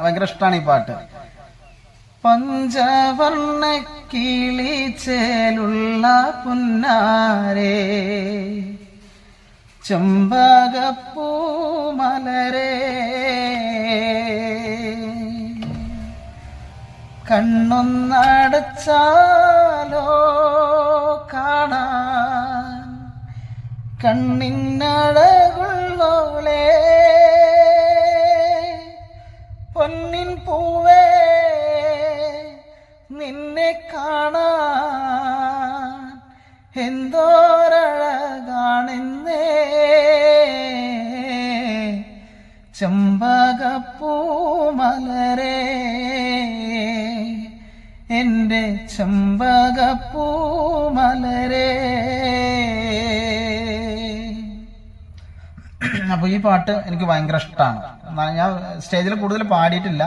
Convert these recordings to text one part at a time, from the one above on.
ഭയങ്കര ഇഷ്ടമാണ് ഈ പാട്ട്. പഞ്ചവർണ കിളിച്ചേലുള്ള പുന്നാരേ ചെമ്പകപ്പൂ കണ്ണൊന്നടച്ചാലോ കാണാൻ കണ്ണിനഴകുള്ളോളേ. ചെമ്പകപ്പൂമലരേ എന്റെ ചെമ്പകപ്പൂമലരേ. അപ്പോൾ ഈ പാട്ട് എനിക്ക് ഭയങ്കര ഇഷ്ടമാണ് ഞാൻ സ്റ്റേജിൽ കൂടുതൽ പാടിയിട്ടില്ല.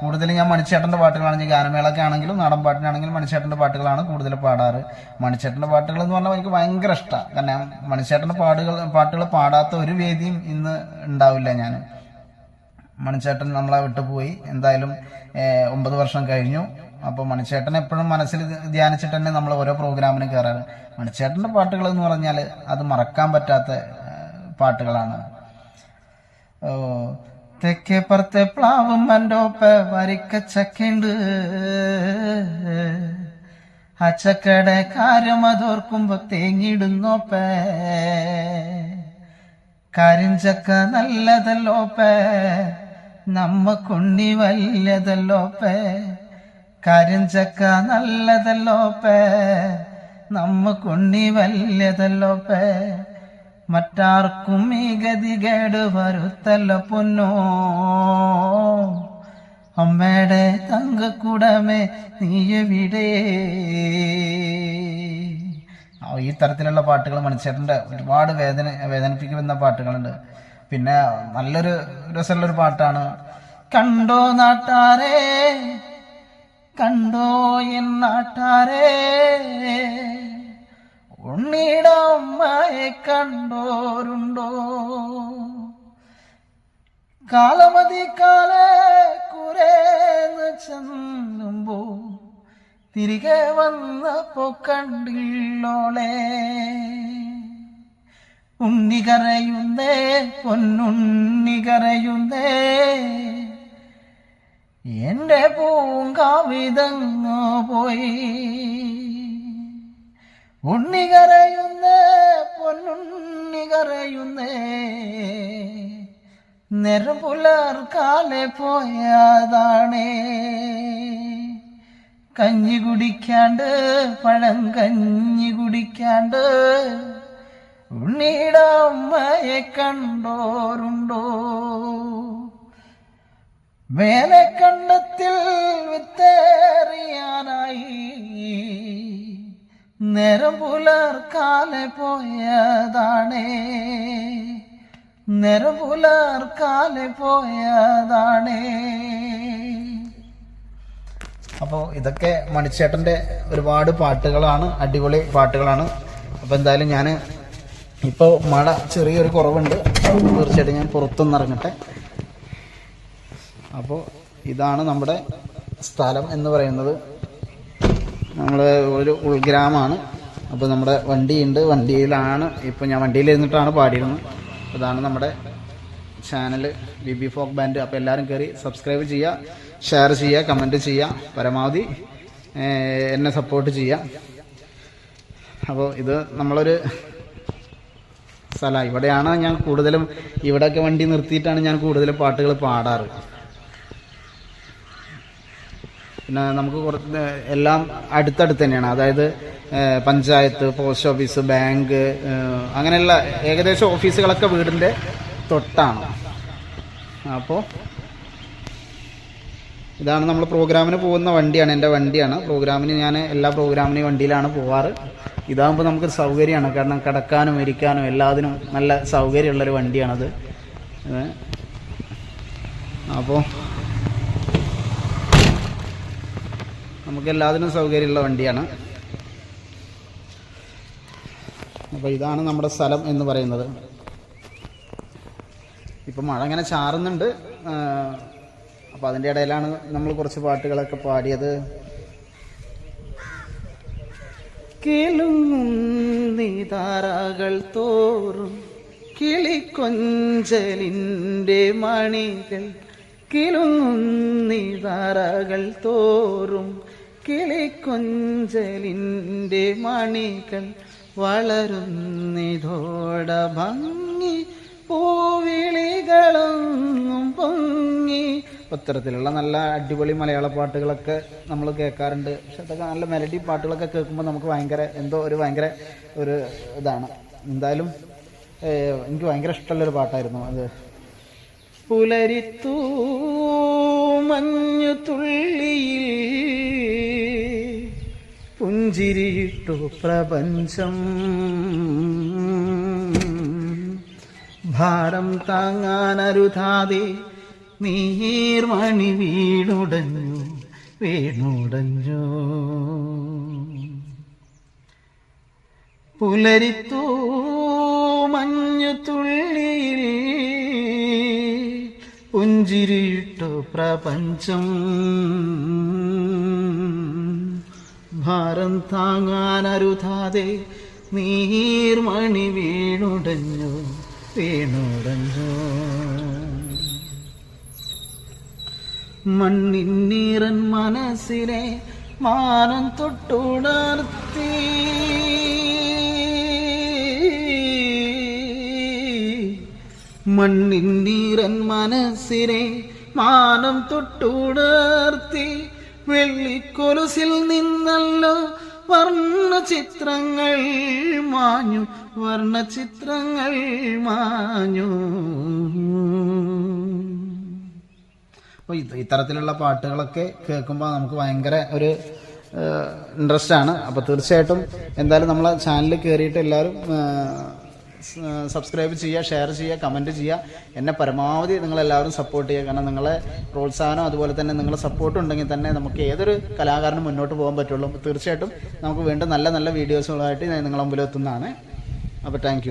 കൂടുതൽ ഞാൻ മണിച്ചേട്ടന്റെ പാട്ടുകളാണ് ഞാൻ ഗാനമേളൊക്കെ ആണെങ്കിലും നാടൻ പാട്ടിനാണെങ്കിലും മണിച്ചേട്ടന്റെ പാട്ടുകളാണ് കൂടുതൽ പാടാറ്. മണിച്ചേട്ടന്റെ പാട്ടുകൾ എന്ന് പറഞ്ഞാൽ എനിക്ക് ഭയങ്കര ഇഷ്ടമാണ് കാരണം മണിച്ചേട്ടന്റെ പാടുകൾ പാട്ടുകൾ പാടാത്ത ഒരു വേദിയും ഇന്ന് ഉണ്ടാവില്ല ഞാൻ. മണിച്ചേട്ടൻ നമ്മളെ വിട്ടുപോയി എന്തായാലും ഒമ്പത് വർഷം കഴിഞ്ഞു. അപ്പോൾ മണിച്ചേട്ടൻ എപ്പോഴും മനസ്സിൽ ധ്യാനിച്ചിട്ട് തന്നെ നമ്മൾ ഓരോ പ്രോഗ്രാമിനും കയറാറ്. മണിച്ചേട്ടന്റെ പാട്ടുകൾ എന്ന് പറഞ്ഞാൽ അത് മറക്കാൻ പറ്റാത്ത പാട്ടുകളാണ്. ഓ തെക്കേ പുറത്തെ പ്ലാവും മൻഡോപ്പ വരിക്ക ചക്കയുണ്ട്. ആ ചക്കയുടെ കാര്യം അതോർക്കുമ്പോ തേങ്ങിടുന്നോപ്പേ കരിഞ്ചക്ക നല്ലതല്ലോപ്പേ നമ്മക്കുണ്ണി വല്ലതല്ലോപ്പേ കരിഞ്ചക്ക നമ്മ കുണ്ണി വല്യതല്ലോപ്പേ മറ്റാർക്കും ഈ ഗതികേട് വരുത്തല്ല പൊന്നോ. അമ്മയുടെ തങ്കക്കുടമേ നീയെവിടെ? ഈ തരത്തിലുള്ള പാട്ടുകൾ മണിച്ചേട്ടന്റെ ഒരുപാട് വേദന വേദനിപ്പിക്കുന്ന പാട്ടുകളുണ്ട്. പിന്നെ നല്ലൊരു രസമുള്ളൊരു പാട്ടാണ് കണ്ടോ നാട്ടാരേ കണ്ടോ എൻ നാട്ടാരേ ഉണ്ണിയുടെ അമ്മയെ കണ്ടോരുണ്ടോ? കാലമതി കാലേ കുറേന്ന് ചെന്നുമ്പോ തിരികെ വന്നപ്പോ കണ്ടില്ലോളെ. ഉണ്ണി കരയുന്നേ പൊന്നുണ്ണി കരയുന്നേ എന്റെ പൂങ്കാവിതങ്ങോ പോയി. ഉണ്ണി കരയുന്നേ പൊന്നുണ്ണി കരയുന്നേ നേരം പുലർക്കാലെ പോയതാണേ. കഞ്ഞി കുടിക്കാണ്ട് പഴം കഞ്ഞി കുടിക്കാണ്ട് ഉണ്ണിയുടെ അമ്മയെ കണ്ടോരുണ്ടോ? വേലക്കണ്ടത്തിൽ വിത്തേറിയാനായി. നേരം പുലർക്കാലെ പോയതാണേ. നേരം പുലർക്കാലെ പോയതാണേ. അപ്പോൾ ഇതൊക്കെ മണിച്ചേട്ടന്റെ ഒരുപാട് പാട്ടുകളാണ് അടിപൊളി പാട്ടുകളാണ്. അപ്പോൾ എന്തായാലും ഞാൻ ഇപ്പോൾ മഴ ചെറിയൊരു കുറവുണ്ട്. തീർച്ചയായിട്ടും ഞാൻ പുറത്തുനിന്ന് ഇറങ്ങട്ടെ. അപ്പോൾ ഇതാണ് നമ്മുടെ സ്ഥലം എന്ന് പറയുന്നത്. നമ്മൾ ഒരു ഉൾഗ്രാമമാണ് അപ്പോൾ നമ്മുടെ വണ്ടിയുണ്ട്. വണ്ടിയിലാണ്. ഇപ്പോൾ ഞാൻ വണ്ടിയിൽ ഇരുന്നിട്ടാണ് പാടിയിരുന്നത്. അതാണ് നമ്മുടെ channel B B folk band അപ്പോൾ എല്ലാവരും കയറി സബ്സ്ക്രൈബ് ചെയ്യുക ഷെയർ ചെയ്യുക കമന്റ് ചെയ്യുക. പരമാവധി എന്നെ സപ്പോർട്ട് ചെയ്യുക. അപ്പോൾ ഇത് നമ്മളൊരു സ്ഥലമാണ് ഇവിടെയാണ് ഞാൻ കൂടുതലും ഇവിടെയൊക്കെ വണ്ടി നിർത്തിയിട്ടാണ് ഞാൻ കൂടുതലും പാട്ടുകൾ പാടാറ്. പിന്നെ നമുക്ക് കുറച്ച് എല്ലാം അടുത്തടുത്ത് തന്നെയാണ്. അതായത് പഞ്ചായത്ത് പോസ്റ്റ് ഓഫീസ് ബാങ്ക് അങ്ങനെയുള്ള ഏകദേശം ഓഫീസുകളൊക്കെ വീടിന്റെ തൊട്ടാണ്. അപ്പോൾ ഇതാണ് നമ്മൾ പ്രോഗ്രാമിന് പോകുന്ന വണ്ടിയാണ്. എന്റെ വണ്ടിയാണ്. പ്രോഗ്രാമിന് ഞാൻ എല്ലാ പ്രോഗ്രാമിനും വണ്ടിയിലാണ് പോവാറ്. ഇതാകുമ്പോൾ നമുക്ക് സൗകര്യമാണ്. കാരണം കിടക്കാനും ഇരിക്കാനും എല്ലാത്തിനും നല്ല സൗകര്യമുള്ളൊരു വണ്ടിയാണത്. അപ്പോൾ നമുക്ക് എല്ലാത്തിനും സൗകര്യമുള്ള വണ്ടിയാണ്. അപ്പോൾ ഇതാണ് നമ്മുടെ സ്ഥലം എന്ന് പറയുന്നത്. ഇപ്പം മഴ അങ്ങനെ ചാറുന്നുണ്ട്. അപ്പോൾ അതിന്റെ ഇടയിലാണ് നമ്മൾ കുറച്ച് പാട്ടുകളൊക്കെ പാടിയത്. കിളുങ്ങുന്നിതാരകൾ തോറും കിളിക്കൊഞ്ചലിന്റെ മണികൾ. കിളുങ്ങുന്നിതാരകൾ തോറും കിളിക്കൊഞ്ചലിന്റെ മണികൾ വളരുന്നിതോട ഭംഗി. പൂവിളികളൊന്നും പൊങ്ങി. ഇത്തരത്തിലുള്ള നല്ല അടിപൊളി മലയാള പാട്ടുകളൊക്കെ നമ്മൾ കേൾക്കാറുണ്ട്. പക്ഷെ അതൊക്കെ നല്ല മെലഡി പാട്ടുകളൊക്കെ കേൾക്കുമ്പോൾ നമുക്ക് ഭയങ്കര എന്തോ ഒരു ഭയങ്കര ഒരു ഇതാണ്. എന്തായാലും എനിക്ക് ഭയങ്കര ഇഷ്ടമുള്ളൊരു പാട്ടായിരുന്നു അത്. പുലരിത്തൂ മഞ്ഞു തുള്ളിയിൽ പുഞ്ചിരിയിട്ടു പ്രപഞ്ചം. ഭാരം താങ്ങാനരുതാതെ നീർമണി വീണുടഞ്ഞു വീണുടഞ്ഞു. പുലരിത്തൂ മഞ്ഞു തുള്ളിയിൽ പുഞ്ചിരിയിട്ടു പ്രപഞ്ചം. ഭാരം താങ്ങാനരുതാതെ നീർമണി വീണുടഞ്ഞു വീണുടഞ്ഞു. മണ്ണിന്നീറൻ മനസ്സിനെ മാനം തൊട്ടുണർത്തി. മണ്ണിന്നീറൻ മനസ്സിനെ മാനം തൊട്ടുണർത്തി. വെള്ളിക്കൊലുസിൽ നിന്നല്ലോ വർണ ചിത്രങ്ങൾ മാഞ്ഞു വർണ ചിത്രങ്ങൾ മാഞ്ഞു. അപ്പോൾ ഇത് ഇത്തരത്തിലുള്ള പാട്ടുകളൊക്കെ കേൾക്കുമ്പോൾ നമുക്ക് ഭയങ്കര ഒരു ഇൻട്രസ്റ്റ് ആണ്. അപ്പോൾ തീർച്ചയായിട്ടും എന്തായാലും നമ്മളെ ചാനലിൽ കയറിയിട്ട് എല്ലാവരും സബ്സ്ക്രൈബ് ചെയ്യുക ഷെയർ ചെയ്യുക കമന്റ് ചെയ്യുക. എന്നെ പരമാവധി നിങ്ങളെല്ലാവരും സപ്പോർട്ട് ചെയ്യുക. കാരണം നിങ്ങളെ പ്രോത്സാഹനം അതുപോലെ തന്നെ നിങ്ങളുടെ സപ്പോർട്ട് ഉണ്ടെങ്കിൽ തന്നെ നമുക്ക് ഏതൊരു കലാകാരനും മുന്നോട്ട് പോകാൻ പറ്റുള്ളൂ. തീർച്ചയായിട്ടും നമുക്ക് വീണ്ടും നല്ല നല്ല വീഡിയോസുകളായിട്ട് ഞാൻ നിങ്ങളെ മുമ്പിൽ എത്തുന്നതാണ്. അപ്പോൾ താങ്ക്